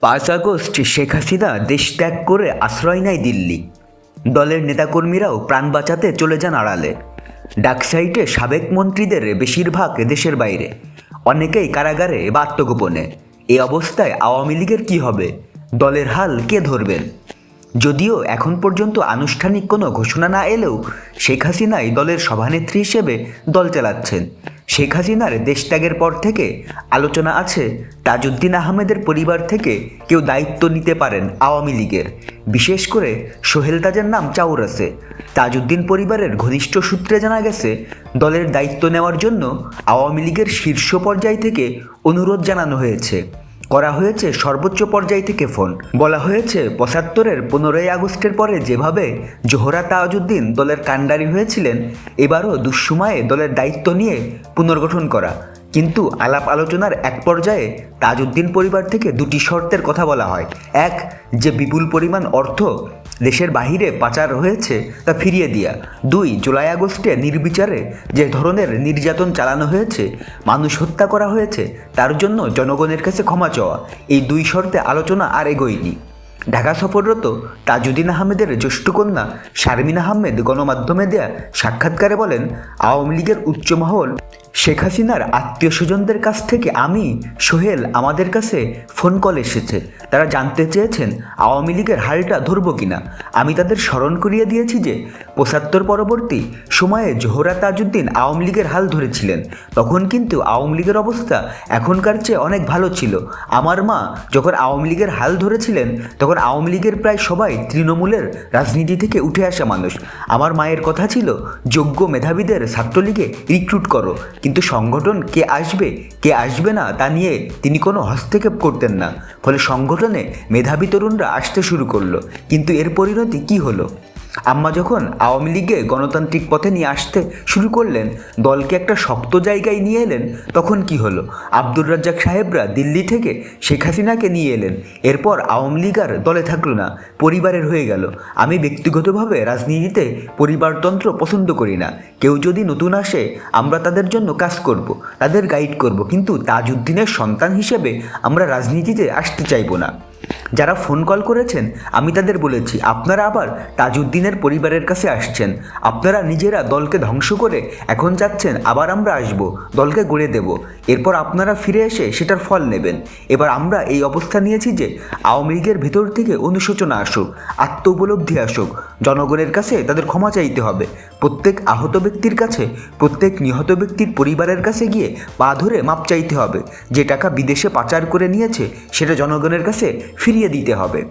পাঁচ আগস্ট শেখ হাসিনা দেশ ত্যাগ করে আশ্রয় নেয় দিল্লি। দলের নেতাকর্মীরাও প্রাণ বাঁচাতে চলে যান আড়ালে। ডাকসাইটে সাবেক মন্ত্রীদের বেশিরভাগ দেশের বাইরে। অনেকেই কারাগারে বা আত্মগোপনে এই অবস্থায় আওয়ামী লীগের কী হবে? দলের হাল কে ধরবেন? যদিও এখন পর্যন্ত আনুষ্ঠানিক কোনো ঘোষণা না এলেও শেখ হাসিনাই দলের সভানেত্রী হিসেবে দল চালাচ্ছেন। শেখ হাসিনার দেশত্যাগের পর থেকে আলোচনা আছে তাজউদ্দিন আহমেদের পরিবার থেকে কেউ দায়িত্ব নিতে পারেন আওয়ামী লীগের। বিশেষ করে সোহেল তাজের নাম চাউরাসে তাজউদ্দিন পরিবারের ঘনিষ্ঠ সূত্রে জানা গেছে, দলের দায়িত্ব নেওয়ার জন্য আওয়ামী লীগের শীর্ষ পর্যায় থেকে অনুরোধ জানানো হয়েছে। করা হয়েছে সর্বোচ্চ পর্যায় থেকে ফোন। বলা হয়েছে, পঁচাত্তরের পনেরোই আগস্টের পরে যেভাবে জোহরা তাজউদ্দিন দলের কাণ্ডারি হয়েছিলেন, এবারও দুঃসময়ে দলের দায়িত্ব নিয়ে পুনর্গঠন করা। কিন্তু আলাপ আলোচনার এক পর্যায়ে তাজউদ্দিন পরিবার থেকে দুটি শর্তের কথা বলা হয়। এক, যে বিপুল পরিমাণ অর্থ দেশের বাহিরে পাচার হয়েছে তা ফিরিয়ে দিয়া। দুই জুলাই আগস্টে নির্বিচারে যে ধরনের নির্যাতন চালানো হয়েছে, মানুষ হত্যা করা হয়েছে, তার জন্য জনগণের কাছে ক্ষমা চাওয়া। এই দুই শর্তে আলোচনা আর এগোয়নি। ঢাকা সফররত তাজুদ্দিন আহমেদের জ্যেষ্ঠ কন্যা শারমিন আহমেদ গণমাধ্যমে দেয়া সাক্ষাৎকারে বলেন, আওয়ামী লীগের উচ্চ মহল শেখ হাসিনার আত্মীয় স্বজনদের কাছ থেকে আমি, সোহেল, আমাদের কাছে ফোন কল এসেছে। তারা জানতে চেয়েছেন আওয়ামী লীগের হালটা ধরবো কিনা। আমি তাদের স্মরণ করিয়ে দিয়েছি যে পঁচাত্তর পরবর্তী সময়ে জোহরা তাজউদ্দিন আওয়ামী লীগের হাল ধরেছিলেন। তখন কিন্তু আওয়ামী লীগের অবস্থা এখনকার চেয়ে অনেক ভালো ছিল। আমার মা যখন আওয়ামী লীগের হাল ধরেছিলেন, তখন আওয়ামী লীগের প্রায় সবাই তৃণমূলের রাজনীতি থেকে উঠে আসা মানুষ। আমার মায়ের কথা ছিল, যোগ্য মেধাবীদের ছাত্রলীগে রিক্রুট করো। কিন্তু সংগঠন কে আসবে কে আসবে না তা নিয়ে তিনি কোনো হস্তক্ষেপ করতেন না। ফলে সংগঠনে মেধাবী তরুণরা আসতে শুরু করল। কিন্তু এর পরিণতি কি হলো? আম্মা যখন আওয়ামী লীগে গণতান্ত্রিক পথে নিয়ে আসতে শুরু করলেন, দলকে একটা শক্ত জায়গায় নিয়ে এলেন, তখন কি হলো? আব্দুর রাজ্জাক সাহেবরা দিল্লি থেকে শেখ হাসিনাকে নিয়ে এলেন। এরপর আওয়ামী লীগ আর দলে থাকল না, পরিবারের হয়ে গেল। আমি ব্যক্তিগতভাবে রাজনীতিতে পরিবারতন্ত্র পছন্দ করি না। কেউ যদি নতুন আসে, আমরা তাদের জন্য কাজ করব, তাদের গাইড করব, কিন্তু তাজউদ্দিনের সন্তান হিসেবে আমরা রাজনীতিতে আসতে চাইব না। যারা ফোন কল করেছেন, আমি তাদের বলেছি, আপনারা আবার তাজউদ্দিনের পরিবারের কাছে আসছেন। আপনারা নিজেরা দলকে ধ্বংস করে এখন যাচ্ছেন আবার আমরা আসব, দলকে গড়ে দেব। এরপর আপনারা ফিরে এসে সেটার ফল নেবেন। এবার আমরা এই অবস্থা নিয়েছি যে, আওয়ামী লীগের ভেতর থেকে অনুশোচনা আসুক আত্ম উপলব্ধি আসুক। জনগণের কাছে তাদের ক্ষমা চাইতে হবে। প্রত্যেক আহত ব্যক্তির কাছে, প্রত্যেক নিহত ব্যক্তির পরিবারের কাছে গিয়ে পা ধরে মাপ চাইতে হবে। যে টাকা বিদেশে পাচার করে নিয়েছে, সেটা জনগণের কাছে ফিরিয়ে দিতে হবে।